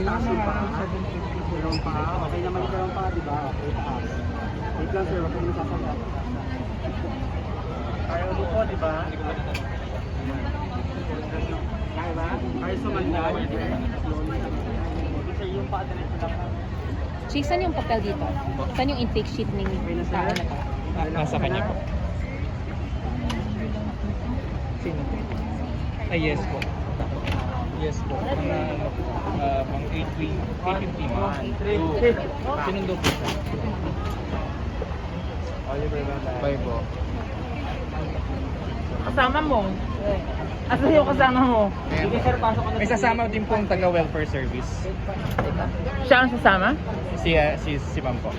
Taas yung paa. Dalawang paa. Okay naman yung dalawang paa, di ba? Okay, taas. Wait lang sir, wag nasasagat. Kaya ulit po, di ba? Kaya ba? Kaya sumanda. Diretso lang. Chief, saan yung papel dito? Saan yung intake sheet ng tao na to? Nasa kanya po. Sino? Ay, yes po. Yes po. Mga, uh, pang 850 man. Sinundo po siya. Bye po. Kasama mo. Asa yung kasama mo? Sige sir, pasok ko na. May sasama din pong taga-welfare service. Siya ang sasama? Si, uh, si, si ma'am po.